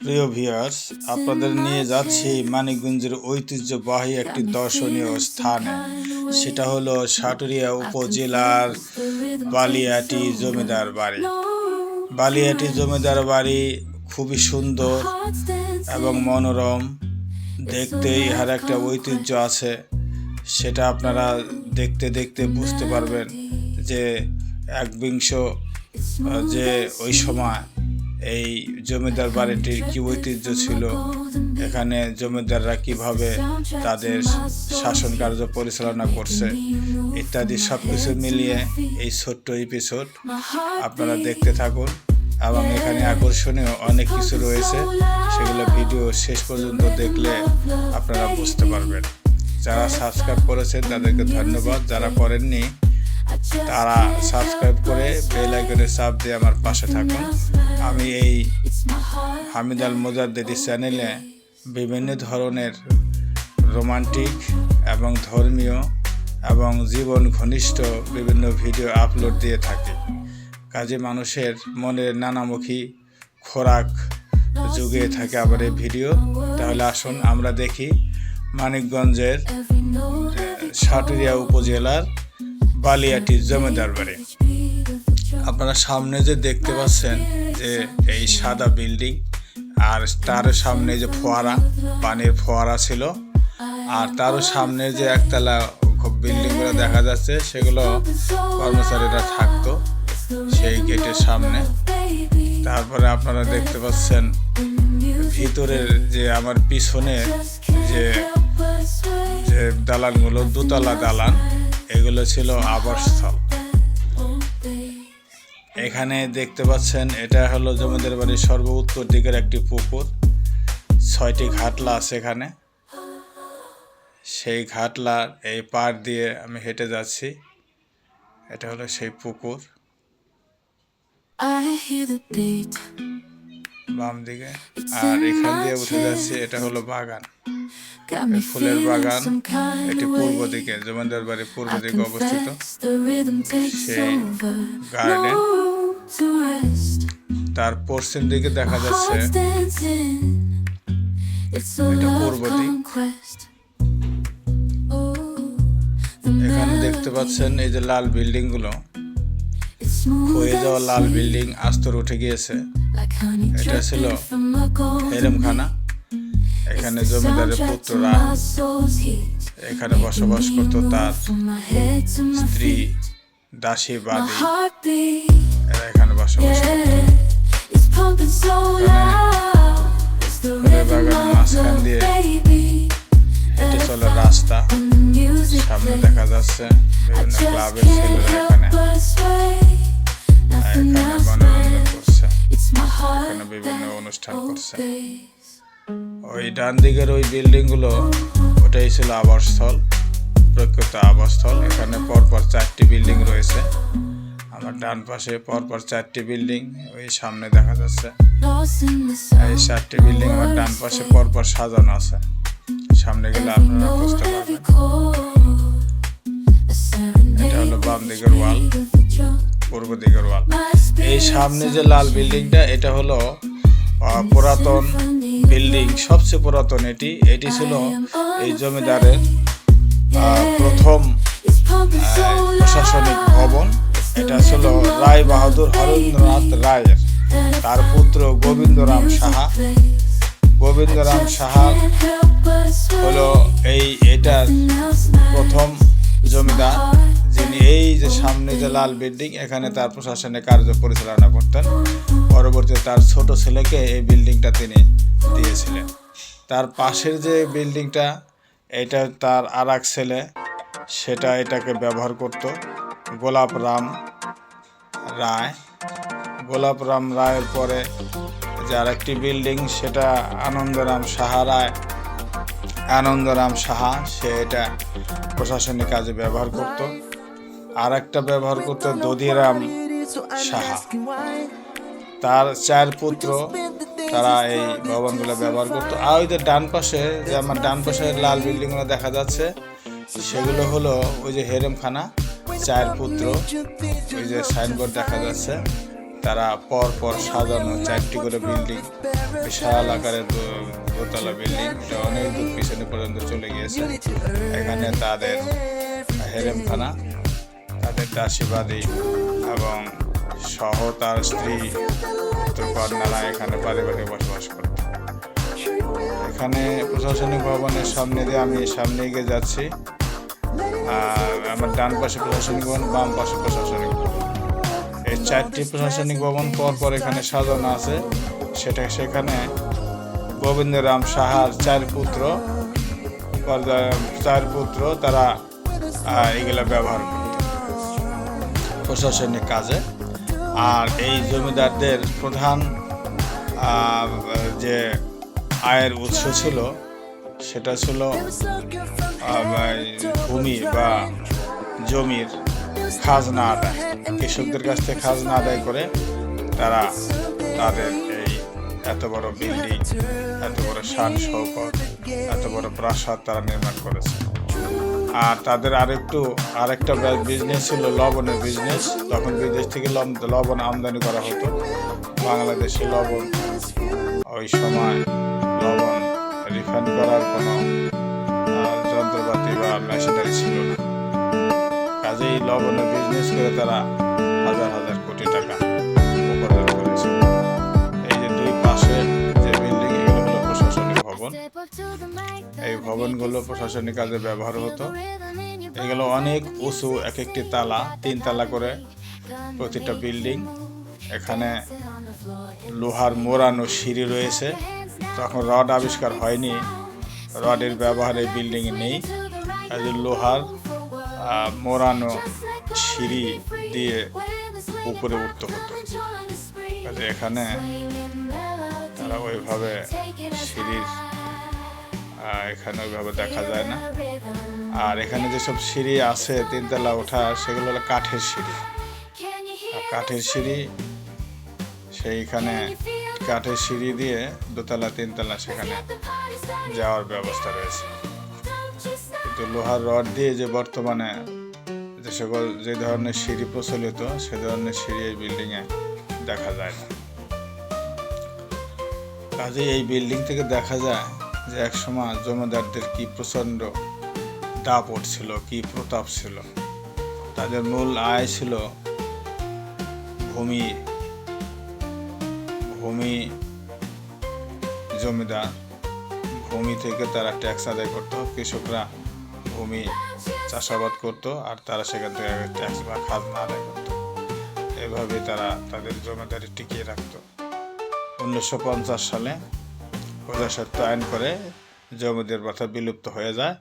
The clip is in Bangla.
প্রিয় ভিউয়ার্স আপনাদের নিয়ে যাচ্ছি মানিকগঞ্জের ঐতিহ্যবাহী একটি দর্শনীয় স্থানে। সেটা হলো সাটুরিয়া উপজেলার বালিয়াটি জমিদার বাড়ি। বালিয়াটি জমিদার বাড়ি খুবই সুন্দর এবং মনোরম। দেখতে ইহার একটা ঐতিহ্য আছে, সেটা আপনারা দেখতে দেখতে বুঝতে পারবেন যে একবিংশ যে ওই সময়। এই জমিদার বাড়িটির কি ঐতিহ্য ছিল? এখানে জমিদাররা কীভাবে তাদের শাসন কার্য পরিচালনা করছে? ইত্যাদি সব কিছু মিলিয়ে এই ছোট্ট এপিসোড আপনারা দেখতে থাকুন। এবং এখানে আকর্ষণীয় অনেক কিছু রয়েছে। সেগুলো ভিডিও শেষ পর্যন্ত দেখলে আপনারা বুঝতে পারবেন। যারা সাবস্ক্রাইব করেছেন তাদেরকে ধন্যবাদ। যারা করেননি তারা সাবস্ক্রাইব করে বেল আইকনে চাপ দিয়ে আমার পাশে থাকুন। আমি এই হামিদ আল মোজাদ্দেদি চ্যানেলে বিভিন্ন ধরনের রোমান্টিক এবং ধর্মীয় এবং জীবন ঘনিষ্ঠ বিভিন্ন ভিডিও আপলোড দিয়ে থাকি। কাজে মানুষের মনের নানামুখী খোরাক যুগে থাকে আবার এই ভিডিও তাহলে আসুন আমরা দেখি মানিকগঞ্জের সাটুরিয়া উপজেলার বালিয়াটি জমিদার বাড়ি আপনারা সামনে যে দেখতে পাচ্ছেন যে এই সাদা বিল্ডিং, আর তার সামনে যে ফোয়ারা, পানির ফোয়ারা ছিল, আর তারও সামনে যে একতলা বিল্ডিংগুলো দেখা যাচ্ছে, সেগুলো কর্মচারীরা থাকতো সেই গেটের সামনে। তারপরে আপনারা দেখতে পাচ্ছেন ভিতরের যে আমার পিছনে যে যে দালানগুলো, দোতলা দালান। এগুলো ছিল আবাসস্থল এখানে দেখতে পাচ্ছেন এটা হলো জমিদার বাড়ির সর্ব উত্তর দিকের একটি পুকুর। ছয়টি ঘাটলা আছে এখানে। সেই ঘাটলার এই পার দিয়ে আমি হেঁটে যাচ্ছি। এটা হলো সেই পুকুর. বাম দিকে আর এখান দিয়ে উঠে যাচ্ছি এটা হলো বাগান। ফুলের বাগান এটি পূর্ব দিকে বাড়ির পূর্ব দিকে অবস্থিত। তার পশ্চিম দিকে দেখা যাচ্ছে। এখানে দেখতে পাচ্ছেন এই যে লাল বিল্ডিংগুলো। হয়ে যাওয়া লাল বিল্ডিং আস্তর উঠে গিয়েছে। এটা ছিল হেরেমখানা। এখানে জমিদারের পুত্ররা এখানে বসবাস করত তার স্ত্রী দাসী বা এখানে বসবাস বিভিন্ন অনুষ্ঠান করছে। ওই ডান দিকের ওই বিল্ডিংগুলো, ওটাই ছিল আবাসস্থল, প্রকৃত আবাসস্থল। এখানে পরপর চারটি বিল্ডিং রয়েছে। আমার ডান পাশে পরপর চারটি বিল্ডিং ওই সামনে দেখা যাচ্ছে। এই চারটি বিল্ডিং আমার ডান পাশে পরপর সাজানো আছে। সামনে গেলে আপনারা বুঝতে পারবেন। এটা হলো বাম দিকের ওয়াল. পূর্ব দিকের ওয়াল। এই সামনে যে লাল বিল্ডিংটা এটা হলো পুরাতন বিল্ডিং সবচেয়ে পুরাতন এটি। এটি ছিল এই জমিদারের প্রথম. প্রশাসনিক ভবন। এটা ছিল রায় বাহাদুর হরেন্দ্রনাথ রায়ের তার পুত্র গোবিন্দরাম সাহা। গোবিন্দরাম সাহা. হলো এই এটার. প্রথম জমিদার। যিনি এই যে সামনে যে লাল বিল্ডিং, এখানে তার প্রশাসনিক কার্য পরিচালনা করতেন। পরবর্তীতে তার ছোট ছেলেকে এই বিল্ডিংটা তিনি দিয়েছিলেন। তার পাশের যে বিল্ডিংটা, এটা তার আর এক ছেলে, সেটা এটাকে ব্যবহার করত। গোলাপ রাম রায়। গোলাপ রাম রায়ের পরে যে আরেকটি বিল্ডিং, সেটা আনন্দরাম সাহা রায়। আনন্দরাম সাহা, সে এটা প্রশাসনিক কাজে ব্যবহার করত। আর একটা ব্যবহার করত দধিরাম সাহা। তার চার পুত্র তারা এই ভবনগুলো ব্যবহার করতো। আর ওই যে ডান পাশে যে আমার ডান পাশে লাল বিল্ডিংগুলো দেখা যাচ্ছে সেগুলো হলো ওই যে হেরেমখানা চার পুত্র ওই যে সাইনবোর্ড দেখা যাচ্ছে। তারা পর পর সাজানো চারটি করে বিল্ডিং বিশাল আকারের দোতলা বিল্ডিং এটা অনেক দূর পিছনে পর্যন্ত চলে গিয়েছে। এখানে তাদের হেরেমখানা। তাদের দাসীবাদী এবং সহ তার স্ত্রী কন্যারা এখানে পারিবারিক বসবাস করত। এখানে প্রশাসনিক ভবনের সামনে দিয়ে আমি সামনে এগিয়ে যাচ্ছি। আর আমার ডান পাশে প্রশাসনিক ভবন, বাম পাশে প্রশাসনিক ভবন। এই চারটি প্রশাসনিক ভবন পর পর এখানে সাজানো আছে। সেটা সেখানে গোবিন্দরাম সাহার চার পুত্র চার পুত্র, তারা এগুলা ব্যবহার করত প্রশাসনিক কাজে। আর এই জমিদারদের প্রধান যে আয়ের উৎস ছিল, সেটা ছিল ভূমি বা জমির খাজনা আদায়। কৃষকদের কাছ থেকে খাজনা আদায় করে তারা তাদের এই এত বড় বিল্ডিং, এত বড় শান শৌকত এত বড় প্রাসাদ তারা নির্মাণ করেছে। আর তাদের আরেকটু, আরেকটা বিজনেস ছিল লবণের বিজনেস তখন বিদেশ থেকে লব- লবণ আমদানি করা হতো। বাংলাদেশে লবণ, ওই সময় লবণ রিফাইন করার কোনো যন্ত্রপাতি বা মেশিনারি ছিল না। কাজেই লবণের বিজনেস করে তারা হাজার হাজার কোটি টাকা ভবন। এই ভবনগুলো প্রশাসনিক কাজে ব্যবহার হতো। এগুলো অনেক উঁচু এক একটি তালা, তিন তালা করে প্রতিটা বিল্ডিং। এখানে লোহার মোড়ানো সিঁড়ি রয়েছে। তখন রড আবিষ্কার হয়নি। রডের ব্যবহার এই বিল্ডিংয়ে নেই। লোহার মোড়ানো সিঁড়ি দিয়ে উপরে উঠতে হতো। এখানে তারা ওইভাবে সিঁড়ির এখানে ওইভাবে দেখা যায় না। আর এখানে যেসব সিঁড়ি আছে, তিনতলা ওঠা, সেগুলো হলো কাঠের সিঁড়ি। কাঠের সিঁড়ি, সেইখানে কাঠের সিঁড়ি দিয়ে দোতলা, তিনতলা সেখানে যাওয়ার ব্যবস্থা রয়েছে। কিন্তু লোহার রড দিয়ে যে বর্তমানে যে সকল, যে ধরনের সিঁড়ি প্রচলিত, সে ধরনের সিঁড়ি এই বিল্ডিংয়ে দেখা যায় না। কাজে এই বিল্ডিং থেকে দেখা যায় যে একসময় জমিদারদের কি প্রচণ্ড দাপট ছিল, কি প্রতাপ ছিল। তাদের মূল আয় ছিল ভূমি ভূমি জমিদার। ভূমি থেকে তারা ট্যাক্স আদায় করতো, কৃষকরা ভূমি চাষাবাদ করত আর তারা সেখান থেকে ট্যাক্স বা খাজনা আদায় করত। এভাবে তারা তাদের জমিদারি টিকিয়ে রাখত। উনিশশো পঞ্চাশ সালে প্রজাস্বত্ব আইন করে জমিদের প্রথা বিলুপ্ত হয়ে যায়।